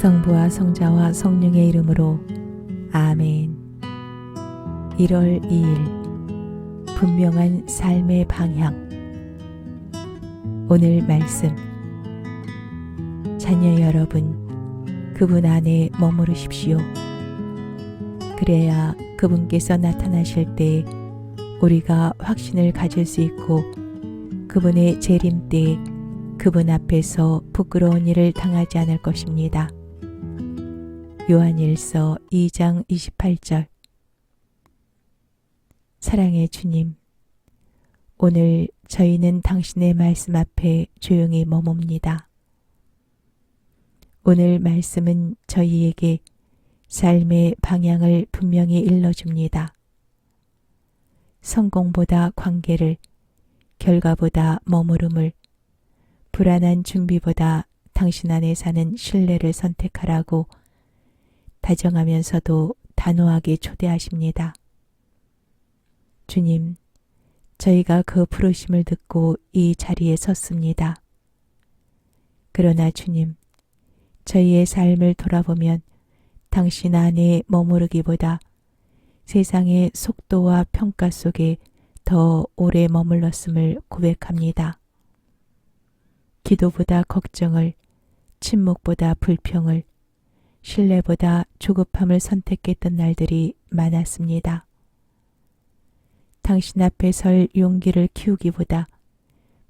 성부와 성자와 성령의 이름으로 아멘. 1월 2일 분명한 삶의 방향 오늘 말씀 자녀 여러분 그분 안에 머무르십시오. 그래야 그분께서 나타나실 때 우리가 확신을 가질 수 있고 그분의 재림 때 그분 앞에서 부끄러운 일을 당하지 않을 것입니다. 요한일서 2장 28절 사랑의 주님, 오늘 저희는 당신의 말씀 앞에 조용히 머뭅니다. 오늘 말씀은 저희에게 삶의 방향을 분명히 일러줍니다. 성공보다 관계를, 결과보다 머무름을, 불안한 준비보다 당신 안에 사는 신뢰를 선택하라고 다정하면서도 단호하게 초대하십니다. 주님, 저희가 그 부르심을 듣고 이 자리에 섰습니다. 그러나 주님, 저희의 삶을 돌아보면 당신 안에 머무르기보다 세상의 속도와 평가 속에 더 오래 머물렀음을 고백합니다. 기도보다 걱정을, 침묵보다 불평을, 신뢰보다 조급함을 선택했던 날들이 많았습니다. 당신 앞에 설 용기를 키우기보다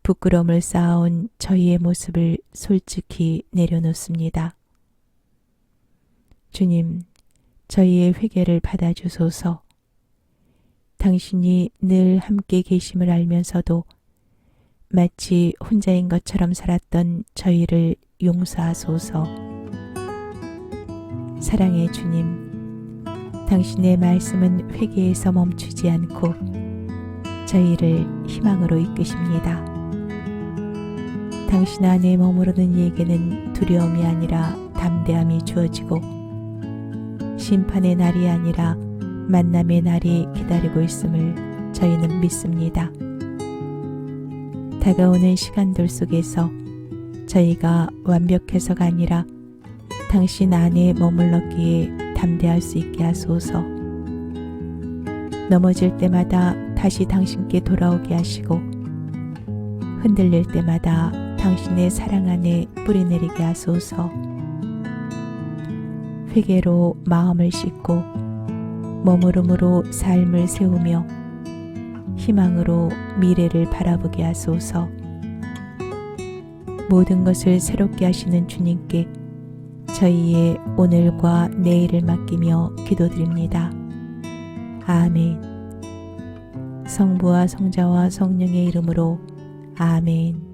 부끄러움을 쌓아온 저희의 모습을 솔직히 내려놓습니다. 주님, 저희의 회개를 받아주소서. 당신이 늘 함께 계심을 알면서도 마치 혼자인 것처럼 살았던 저희를 용서하소서. 사랑의 주님, 당신의 말씀은 회개에서 멈추지 않고 저희를 희망으로 이끄십니다. 당신 안에 머무르는 이에게는 두려움이 아니라 담대함이 주어지고 심판의 날이 아니라 만남의 날이 기다리고 있음을 저희는 믿습니다. 다가오는 시간들 속에서 저희가 완벽해서가 아니라 당신 안에 머물렀기에 담대할 수 있게 하소서. 넘어질 때마다 다시 당신께 돌아오게 하시고 흔들릴 때마다 당신의 사랑 안에 뿌리내리게 하소서. 회개로 마음을 씻고 머무름으로 삶을 세우며 희망으로 미래를 바라보게 하소서. 모든 것을 새롭게 하시는 주님께 저희의 오늘과 내일을 맡기며 기도드립니다. 아멘. 성부와 성자와 성령의 이름으로 아멘.